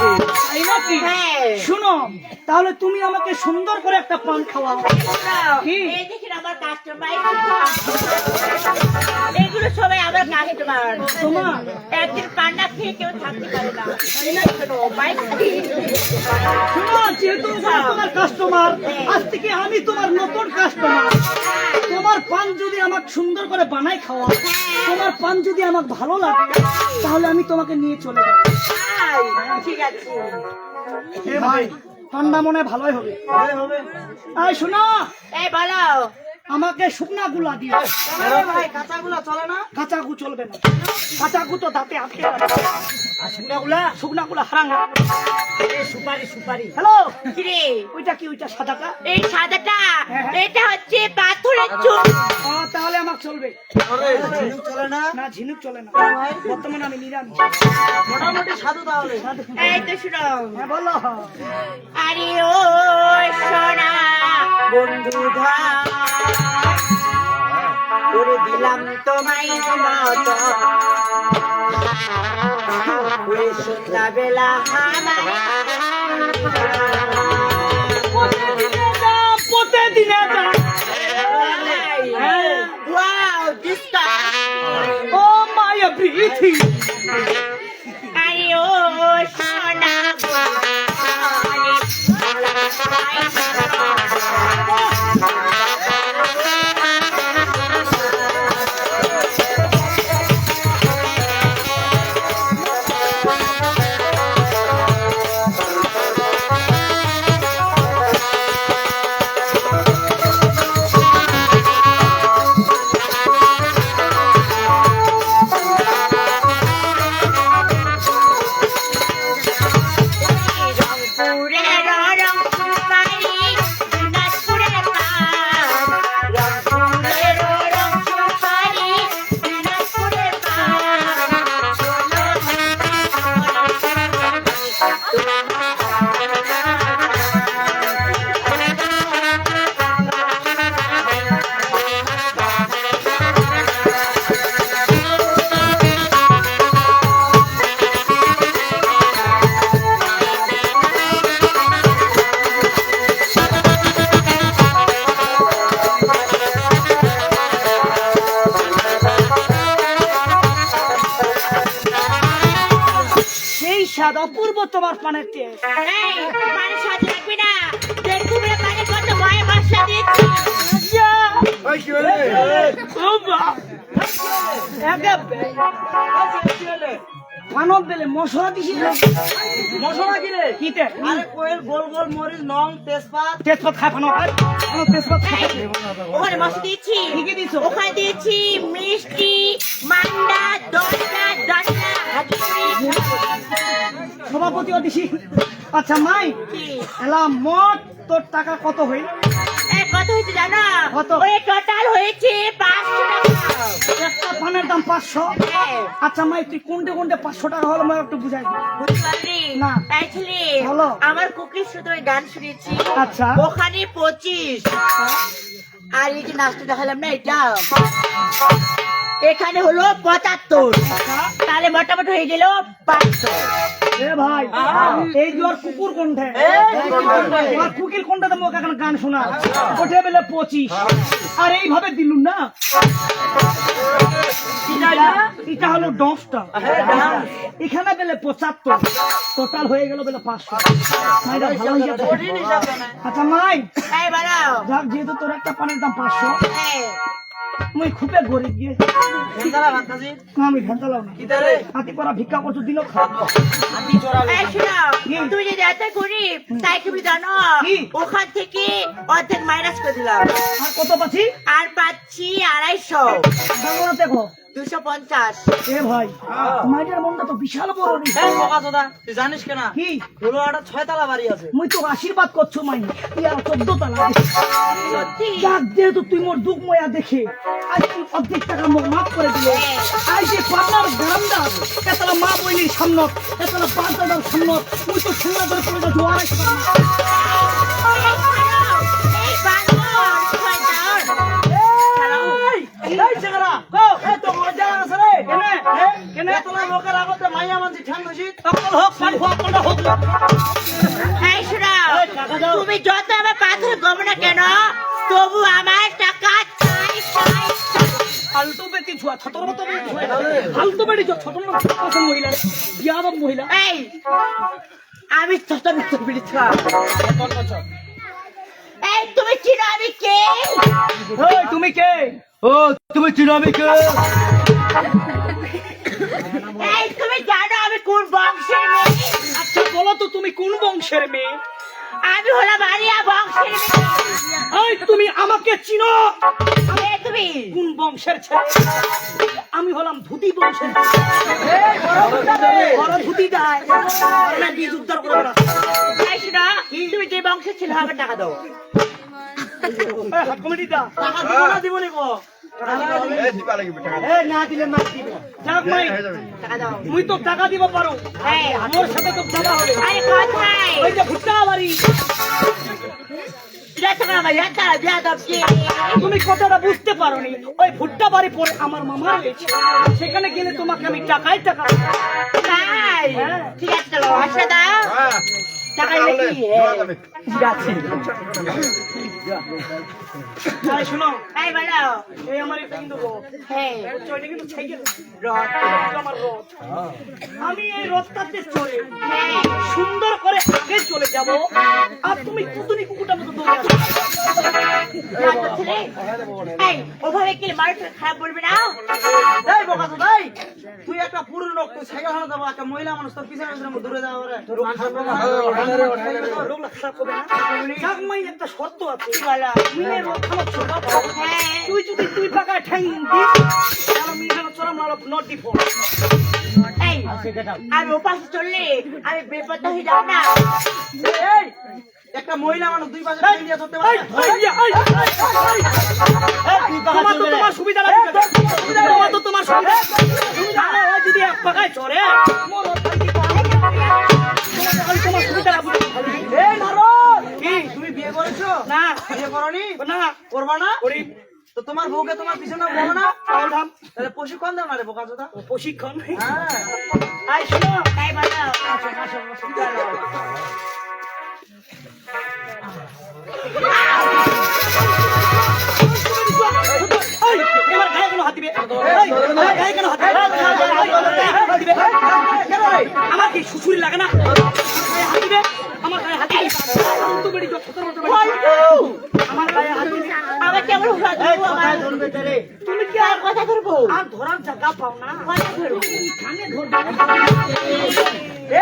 তাই নাকি হ্যাঁ। শুনো তাহলে তুমি আমাকে সুন্দর করে একটা পান খাওয়াও। কি? আমার কাস্টমার এগুলো সবাই আমার কাস্টমার তোমার। একদিন পান্ডা খেয়ে কেউ থাকতে পারে না। শোনো, শুনো যেহেতু আমি তোমার কাস্টমার আজ থেকে আমি তোমার নতুন কাস্টমার তোমার পান যদি আমাকে সুন্দর করে বানাই খাওয়া তোমার পান যদি আমাকে ভালো লাগে তাহলে আমি তোমাকে নিয়ে চলে যাব। ঠিক আছে। ঠান্ডা মনে ভালোই হবে। এই শোনো। এই বলো। আমাকে শুকনা গুলা দিও ভাই কাঁচাগুলো চলে না? কাঁচা গু চলবে না। কাঁচা গু তো দাঁতে আটকে শুকনা গুলা শুকনা গুলা হারাং সুপারি সুপারি। হ্যালো? কিরে ওইটা কি ওইটা সাদাটা? এই সাদাটা? হ্যাঁ। এটা হচ্ছে পাথরের তাহলে আমাকে চলবে। ঝিনুক চলে না। না ঝিনুক চলে না। বর্তমানে আমি নিরামিষ। মোটামুটি সাধু তাহলে। এই তো শুনো হ্যাঁ বলো। আরে ও সোনা। বন্ধু করে দিলাম তোমায় মত ওই সন্ধ্যা বেলা প্রতিদিনে যা প্রতিদিনে যা হ্যাঁ। ওয়াও দিস ও এই মানে সাথে রাখবি না। দেখুবে মানে কত ভয় বর্ষা দিচ্ছি? মানব বেলে মশলা দিছি মশলা কি রে? কিতে আরে কোয়েল গোল গোল মরিচ নং তেজপাত। তেজপাত খায় ফানো ফানো তেজপাত খায় ওখানে মশলা দিয়েছি। কি কি দিছো? ওখানে দিয়েছি মিষ্টি মান্ডা দশটা দশটা সভাপতিও দিছি। আচ্ছা মাই কি? এলাম মোট তোর টাকা কত হইল? কত হয়েছে জানো? কত? ওই টোটাল হয়েছে পাঁচশো টাকা। একটা পানের দাম পাঁচশো। হ্যাঁ, আচ্ছা মাই তুই কোনটে কোনটে পাঁচশো টাকা হলো আমাকে একটু বুঝাই। বুঝতে পারলি? না। এই ছেলে, বলো। আমার কুকির শুধু ওই গান শুনেছি। আচ্ছা। ওখানে পঁচিশ। আর এই যে নাচটা দেখালাম না এটা? এখানে হলো পঁচাত্তর। তাহলে মোটামুটি হয়ে গেল পাঁচশো ভাই এই যে কুকুর কোনটে কোনটাতে মোক এখন গান শোনা। ওঠে বেলে পঁচিশ। আর এইভাবে দিলুন না? এটা- এটা হলো দশটা। এখানে বেলে পঁচাত্তর। টোটাল হয়ে গেল বেলে পাঁচশো। মাইরা ভালো আচ্ছা মাই। যাক যেহেতু তোর একটা পানের দাম পাঁচশো। এই, মুই খুবই গরিব গিয়ে আমি ভেন্টালাম না। হাতি করা ভিক্ষা করছ দিল খাব। তুমি যদি এত গরিব তাই তুমি জানো ওখান থেকে অর্ধেক মাইনাস করে দিলাম। আর কত পাচ্ছি? আর পাচ্ছি আড়াইশো। দেখো। দুশো পঞ্চাশ। এ ভাই মনটা তো বিশাল বড় রে। এই বোকা চোদা তুই জানিস কেনা? কি? হলো একটা বাড়ি আছে। মুই তো আশীর্বাদ করছ মাই তুই আর চোদ্দ তালা সত্যি? যাক যেহেতু তুই মোর দুঃখ ময়া দেখে আজ তুই অর্ধেক টাকা মোক মাফ করে দিল আজ যে পাবনার গ্রামটা এতলা মা বইনির সামনত এতলা পাঁচ দাদার সামনত মুই তো ঠেলা ধরে পড়ে যাচ্ছি আড়াইশো লোকের আগতে মাইয়া মানছি ঠ্যাং ধুছি হোক পান কোনটা এই শোনো। তুমি যত আমার পাথর গম না কেন তবু আমার টাকা চাই। ফালতু বেটি ছুয়া ছোটর মতো বেটি ছুয়া। ফালতু বেটি ছুয়া ছোটর মতো মহিলা বিয়াদব মহিলা। এই আমি তুমি চিনো আমি কে? এই তুমি কে? ও তুমি চিনো আমি কে? এই তুমি জানো আমি কোন বংশের মেয়ে? আচ্ছা বলো তো তুমি কোন বংশের মেয়ে? আমি হলাম আরিয়া বংশের এই তুমি আমাকে চিনো। কে তুমি? কোন বংশের ছেলে? আমি হলাম ধুতি বংশের বড় ধুতি যায় না উদ্ধার বেড়াচ্ছে। তুমি যে বংশের ছিল আমার টাকা দাও। কমিটি দা টাকা দিব না দিব এ না পারো তুমি কথাটা বুঝতে পারোনি ওই ভুট্টা বাড়ি পরে আমার মামা সেখানে গেলে তোমাকে আমি টাকায় টাকা। ঠিক আছে শোনো। এই এই আমার কিন্তু হ্যাঁ। বুঝছ, কিন্তু সাইকেল। রড আমার রথ। আমি এই রথটাতে চড়ে হ্যাঁ। সুন্দর করে আগে চলে যাব। আর তুমি কুতুনি কুকুরটা মতো দৌড়ে ওভাবে কি মানুষের খারাপ বলবে না? এই বোকা তো ভাই তুই একটা পুরুষ লোক তুই সাইকেল হারা যাব একটা মহিলা মানুষ তোর পিছনে পিছনে দূরে যাওয়া রে তোর খারাপ হবে লোকটা খারাপ হবে না? যাক একটা শর্ত আছে। বলো? তুমি এই রথ খামাচ্ছ হ্যাঁ। তুই যদি তুই পাকায় ঠ্যাং দিস তাহলে আমি নট ওপাশে চললে আমি বেপত্তা হয়ে যাব না। এই একটা মহিলা মানুষ দুই পাশে দিয়ে ধরতে পারে তোমার তো তোমার সুবিধা লাগবে তোমার তো তোমার সুবিধা আরে, ও যদি এক পাকায় চড়ে মোর রথ খালি কি পাবে? খালি তোমার সুবিধা লাগবে এই নারদ কি তুমি বিয়ে করেছ না বিয়ে করনি না করবা না করি তো তোমার বউকে তোমার পিছনে বলো না তাহলে প্রশিক্ষণ দাও না রে বোকা চোদা প্রশিক্ষণ হ্যাঁ শোনো তাই বলো আসো আসো আমার কি শুশুরি লাগে না? আমার গায়ে হাত দিবে? আমার গায়ে হাত দিবে? আমার কেমন তুমি কি আর কথা ধরবো? আর ধরার জায়গা পাও না। কথা ধরবো। কানে ধরবে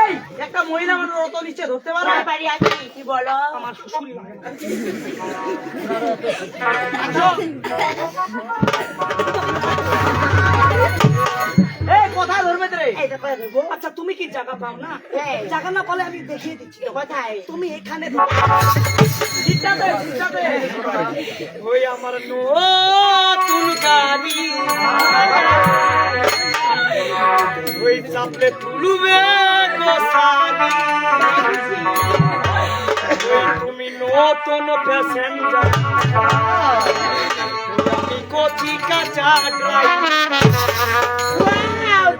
এই একটা মহিলা মানুষ অত নিচে ধরতে পারে। বাড়ি আছি কি বলো? আমার শ্বশুরি লাগে। কোথায় ধরবে রে। কথা আচ্ছা তুমি কি জায়গা পাও না? হ্যাঁ। জায়গা না পালে আমি দেখিয়ে দিচ্ছি। কোথায়? তুমি এখানে ওই আমার নতুন গাড়ি ওই চাপলে তুলবে তুমি নতুন প্যাসেঞ্জার। আমি কচি কাঁচা ড্রাইভার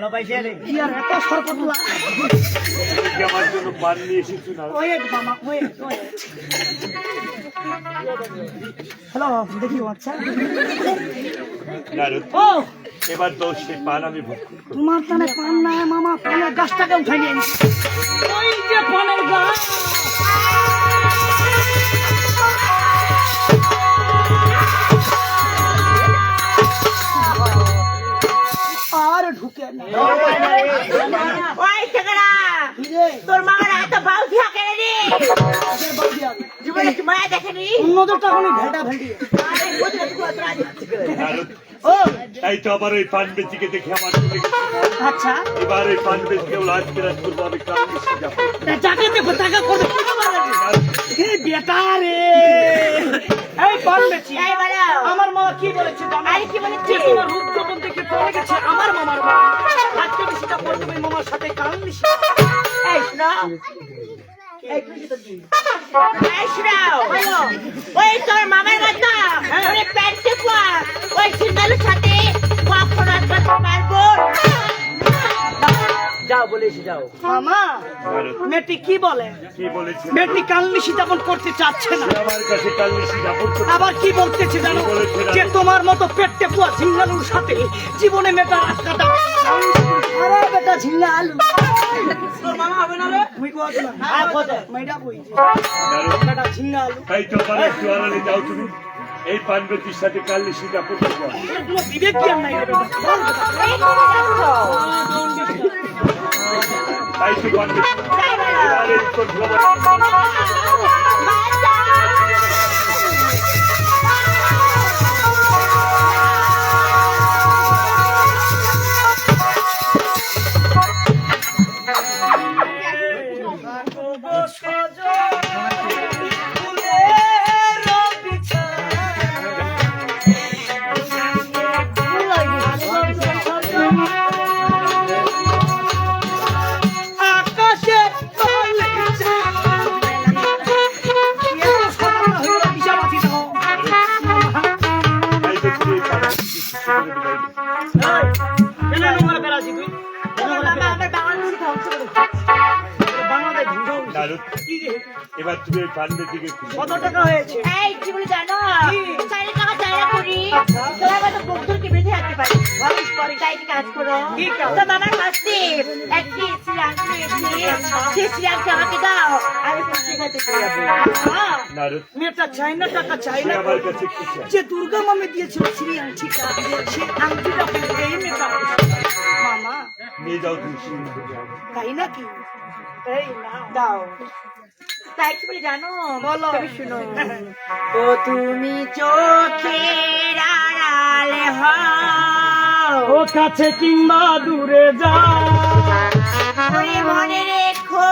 ভালো পাইছে রে। কি আর এত সরকতলা কি আমার জন্য পান নিয়ে এসেছ না? ওয়েট মামা হ্যালো দেখি আচ্ছা। ও! এবার তো সে পান আমি ভোগ করব। তোমার তানে পান না মামা পানের গাছটাকে উঠাই নিয়ে ওই যে পানের গাছ। ঢুকে না। ওই ছেলেরা? তোর মামার জীবনে কি মায়া দেখেনি? অন্যদেরটা তখন ভেটা ভেটি। তাই তো আবার ওই পান বেচিকে দেখে আমার চলে আচ্ছা। এবার ওই পান বেচকে লাজ বিরাজ করব আমি যাকে দেখো তাকে করবে বেটা রে এই পান বেচি এই বলো। আমার মামা কি বলেছে জানো? আরে কি বলেছে? তোমার রূপ যখন দেখে পড়ে গেছে আমার মামার বাড়ি আজকে বেশিটা পড়ে তুমি মামার সাথে কারণ নিশি এই শোনো ওই তোর মামার কথা ওরে প্যান্টে পা ওই সিঙ্গালের সাথে কখনো একটা পারব। যাও বলেছি যাও। মামা মেয়েটি কি বলে? কি বলেছে? মেয়েটি কাল নিশি তেমন করতে চাচ্ছে না। আমার কাছে কাল এসে আবার কি বলতেছে জানো? যে তোমার মতো পেটে পুয়া ঝিঙ্গালুর সাথে জীবনে মেটা রাস্তাটা আরে বেটা ঝিঙ্গা আলু তোর মামা হবে না রে? না কত মেয়েটা কই? ঝিঙ্গা আলু তাই তো আবার একটু যাও তুমি। এই পান বেচির সাথে কাল এসে করতে তো। এর বিবেক কি নাই রে বেটা। বল বেটা। এই করে যাচ্ছো তাই তো পান তাই বলো। পান বেচিকে খুঁজে কত টাকা হয়েছে? এই কি বলে জানো? কি? চাইলে টাকা চাইলে করি। আচ্ছা। তোমার মতো বন্ধুকে বেঁধে রাখতে পারি ভাবিস পরে তাই কি কাজ করো? কি কাজ? তো মামার কাছে একটি শ্রীরাম রয়েছে সেই শ্রীরামকে আমাকে দাও। আমি হ্যাঁ, নারদ মেয়েটা চাই না টাকা চাই না। আমার কাছে কি চায় যে দুর্গা মামে দিয়েছিল শ্রী আংটিটা সেই আংটিটা এই মেয়েটা? মামা। নিয়ে যাও তুমি। তাই নাকি? এই না দাও। তাই কি বলে জানো? বলো। আমি শুনো। ও তুমি চোখের আড়ালে হও। ও কাছে কিংবা দূরে যাও। ওরে মনে রেখো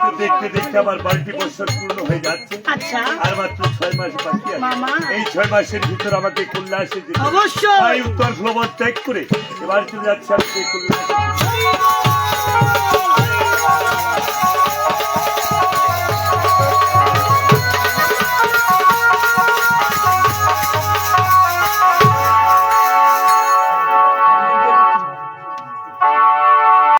তো দেখতে দেখতে আমার বাড়িটি বছর পূর্ণ হয়ে যাচ্ছে। আচ্ছা। আর মাত্র ছয় মাস বাকি আছে। এই ছয় মাসের ভিতর আমাকে কল্যাণে যেতে। অবশ্যই। উত্তর ভ্রমণ ত্যাগ করে এবার চলে যাচ্ছে আমি কল্যাণে